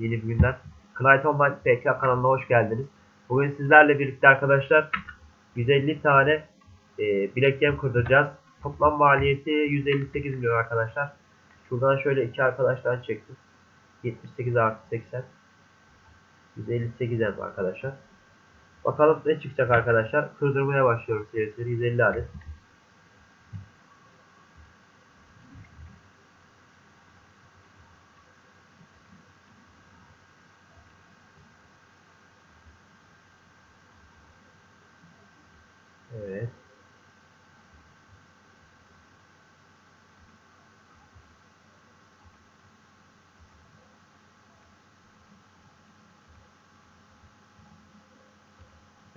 Yeni bir günden. Knight Online PK kanalına hoş geldiniz. Bugün sizlerle birlikte arkadaşlar 150 tane e, bilek yem kırdıracağız. Toplam maliyeti 158 milyon arkadaşlar. Şuradan şöyle iki arkadaştan çektim. 78 artı 80. 158 yem arkadaşlar. Bakalım ne çıkacak arkadaşlar. Kırdırmaya başlıyoruz serisleri 150 adet. Evet.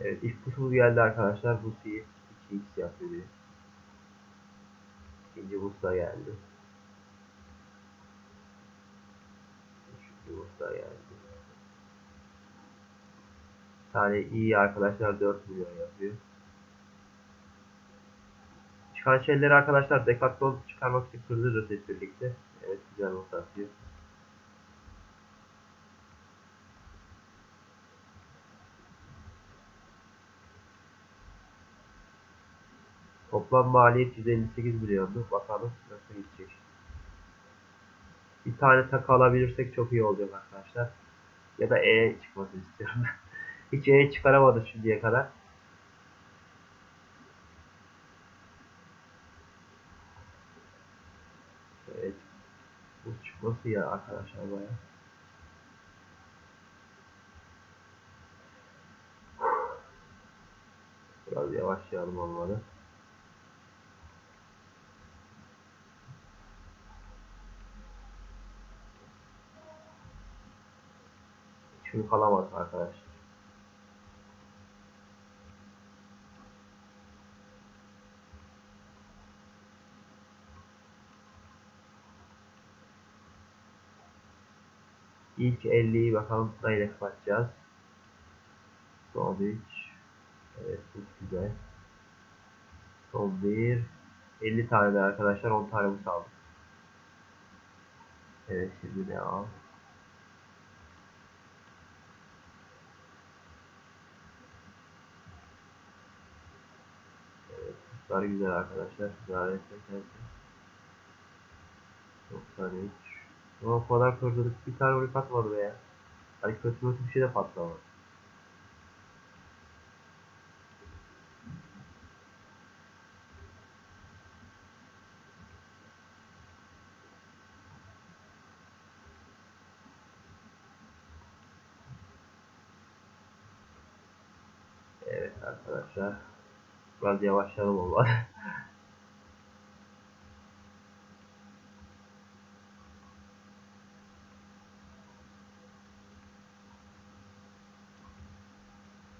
Evet ilk kuşumuz geldi arkadaşlar. Bu iyi 2x yapıyor diye. İkinci bus da geldi. Üçüncü bus da geldi. Tane iyi arkadaşlar 4 milyon yapıyor. Çıkan şeyleri arkadaşlar Decathlon çıkarmak için kırdırırız hep birlikte. Evet güzel not atıyor. Toplam maliyet 158 milyondu. Bakalım nasıl gidecek. Bir tane takı alabilirsek çok iyi olacak arkadaşlar. Ya da E çıkmasını istiyorum. Hiç E çıkaramadı şimdiye kadar. Evet. Bu çıkması ya arkadaşlar baya. Biraz yavaşlayalım olmalı. Şunu kalamaz arkadaşlar. İlk 50'yi bakalım neyle kapatacağız. Son 3. Evet bu güzel. Son 1. 50 tane de arkadaşlar 10 tane bu aldık. Evet şimdi devam. Kuşlar güzel arkadaşlar. Ziyaret ederseniz. 93. Ama o kadar kırdırdık. Bir tane oraya patmadı be ya. Hani kötü kötü bir şey de patlamadı. Evet arkadaşlar. Biraz yavaşlayalım olmalı.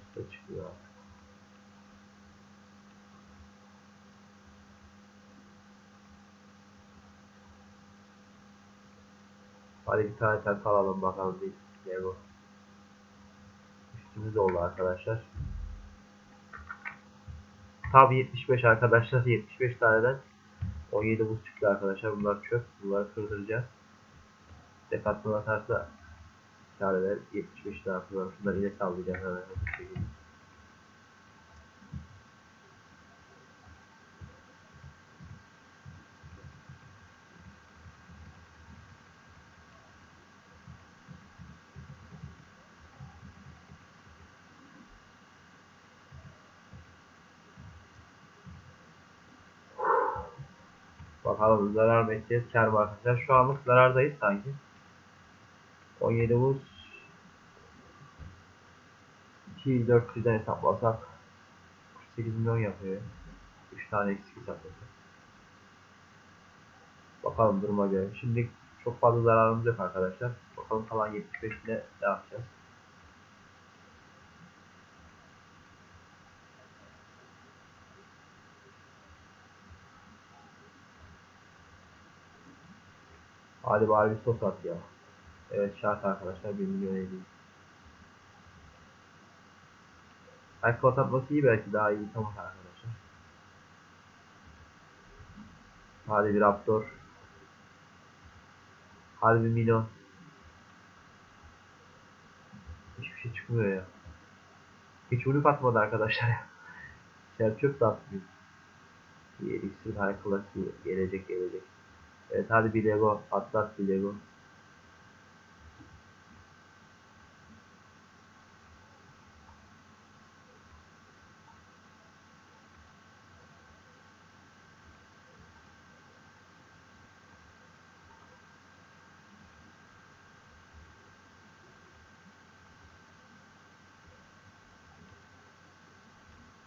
İşte çıkıyor. Hadi bir tane tak alalım bakalım bir bu. Üstümüz oldu arkadaşlar. Tabi 75 arkadaşlar 75 taneden 17 buz çıktı arkadaşlar. Bunlar çöp. Bunları kırdıracağız. Decathlon atarsa kareler 75 tane. Şunları yine sallayacağız hemen bir şekilde. Bakalım zarar mı edeceğiz, kar mı arkadaşlar. Şu anlık zarardayız sanki. 17 buz 2400'den hesaplasak 48 milyon yapıyor. 3 tane eksik hesaplasak. Bakalım duruma göre. Şimdi çok fazla zararımız yok arkadaşlar. Bakalım kalan 75 ile ne yapacağız. Hadi bari bir sos at ya. Evet şart arkadaşlar 1 milyon 50. Belki sos atması iyi belki daha iyi tamam arkadaşlar. Hadi bir raptor. Hadi bir milyon. atmıyor ya. Hiç uluk atmadı arkadaşlar ya. Selçuk da atmıyor. Bir iksir class gelecek gelecek. Evet hadi bir Lego atlat bir Lego.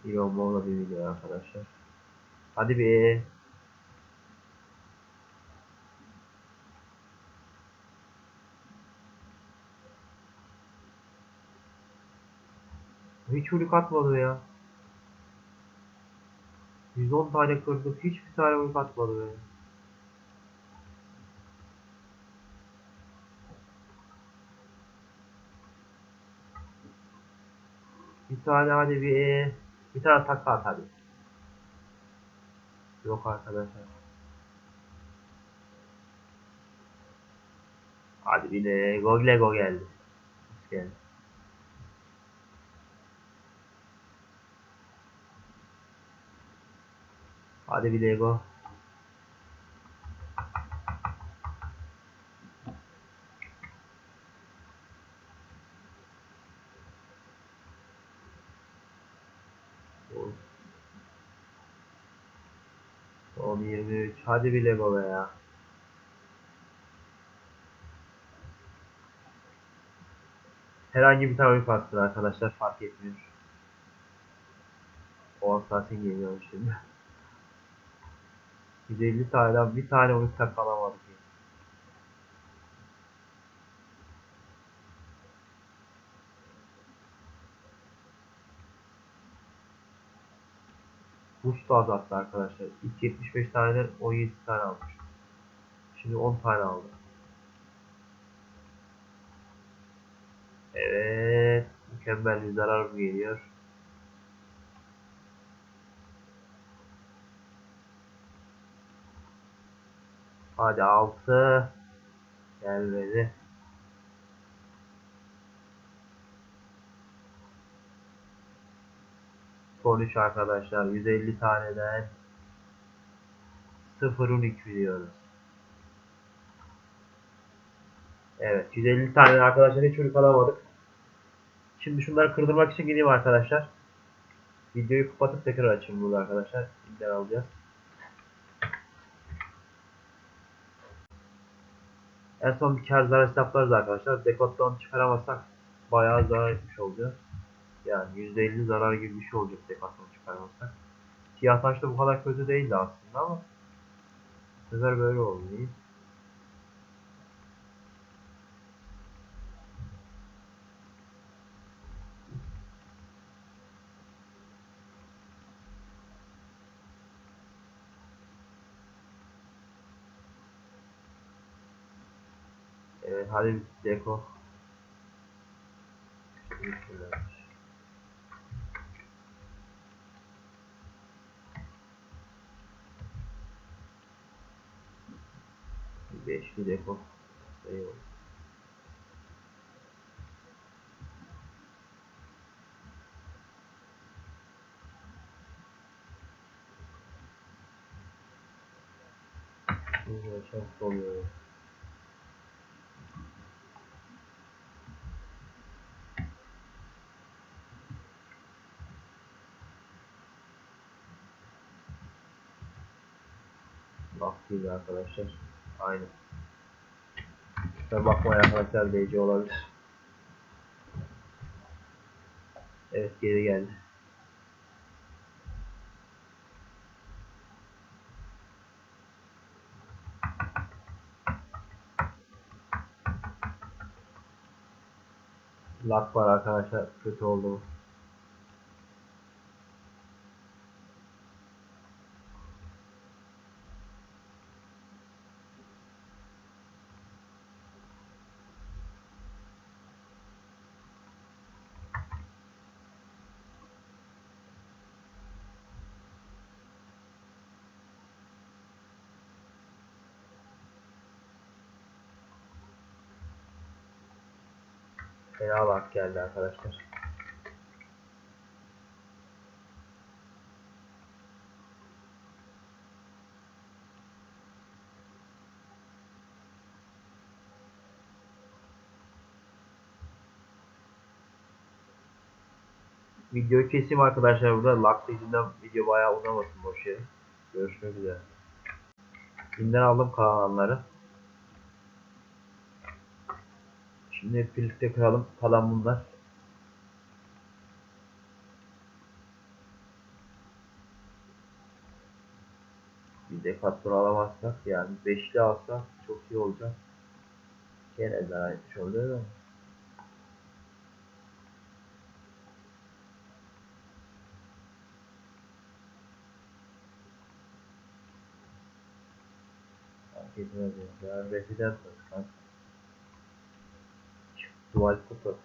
İyi olmalı bir video arkadaşlar. Hadi bir. Hiç uluk atmadı ya. 110 tane kırdık. Hiçbir tane uluk atmadı ya. Bir tane hadi bir. Bir tane takla at hadi. Yok arkadaşlar. Hadi bir Lego Lego geldi. Hoş geldi. Hadi bir Lego. Son- Son 23. Hadi bir Lego be ya. Herhangi bir tane farklı arkadaşlar fark etmiyor. O zaten geliyor şimdi. 150 taneden bir tane oyun takalamadık. ya. Boost da azalttı arkadaşlar. İlk 75 taneden 17 tane almış. Şimdi 10 tane aldı. Evet. Mükemmel bir zarar mı geliyor? Hadi 6. Gelmedi. Son 3 arkadaşlar. 150 taneden 0-12 diyoruz. Evet 150 tane arkadaşlar hiç ürün alamadık. Şimdi şunları kırdırmak için gideyim arkadaşlar. Videoyu kapatıp tekrar açayım burada arkadaşlar. İpler alacağız. En son bir kar zarar hesaplarız arkadaşlar. Dekottan çıkaramazsak bayağı zarar etmiş olacağız. Yani %50 zarar gibi bir şey olacak dekottan çıkaramazsak. Siyah da bu kadar kötü değildi aslında ama bu sefer böyle oldu. Evet bir deko. Beşli deko. Eyvallah. Güzel şans Baktıydı arkadaşlar. Aynen. Ve bakmaya arkadaşlar DC olabilir. Evet geri geldi. Lag var arkadaşlar. Kötü oldu Fena bak geldi arkadaşlar. Videoyu keseyim arkadaşlar burada. Lux yüzünden video bayağı uzamasın boş yere. Görüşmek üzere. Binden aldım kalanları. Şimdi hep birlikte kıralım. Kalan bunlar. Bir de katron alamazsak yani beşli alsak çok iyi olacak. Gene zarar etmiş oluyor ama. Fark etmez ya. Yani. Dual kutu.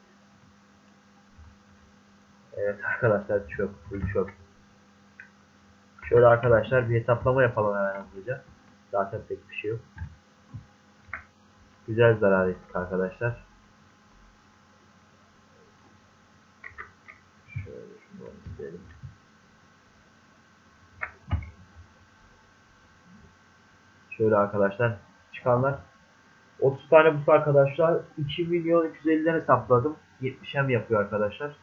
Evet arkadaşlar çöp, full çöp. Şöyle arkadaşlar bir hesaplama yapalım hemen hızlıca. Zaten pek bir şey yok. Güzel zarar ettik arkadaşlar. Şöyle şunu isteyelim. Şöyle arkadaşlar çıkanlar 30 tane buz arkadaşlar 2 milyon 250'den hesapladım. 70 hem yapıyor arkadaşlar.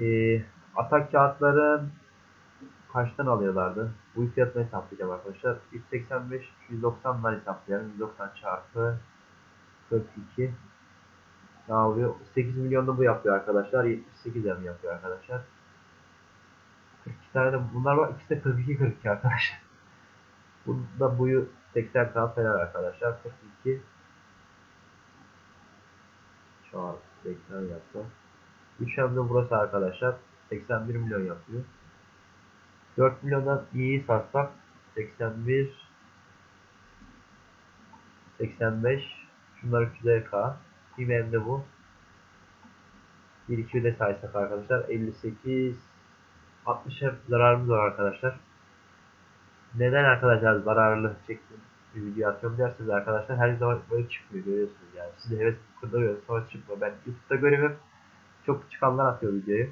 Ee, atak kağıtların kaçtan alıyorlardı? Bu fiyatını hesaplayacağım arkadaşlar. 185 190 var hesaplayalım. 190 çarpı 42 ne oluyor? 8 milyonda bu yapıyor arkadaşlar. 78 hem yapıyor arkadaşlar. 42 tane de bunlar var. İkisi de 42 42 arkadaşlar. Bunda boyu 80 kan falan arkadaşlar. 42 çarpı 80 yaptı. 3 hem burası arkadaşlar. 81 milyon yapıyor. 4 milyondan iyi satsak 81 85 şunlar 300k bir de bu 1 2 de saysak arkadaşlar 58 60 hep zararımız var arkadaşlar neden arkadaşlar zararlı çektim bir video atıyorum derseniz arkadaşlar her zaman böyle çıkmıyor görüyorsunuz yani siz heves kırdırıyorsunuz sonra çıkmıyor ben YouTube'da görüyorum çok çıkanlar atıyor videoyu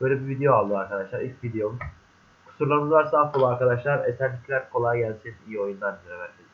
böyle bir video aldı arkadaşlar ilk videom Kusurlarımız varsa affola arkadaşlar. Esenlikler kolay gelsin. İyi oyunlar dilerim herkese.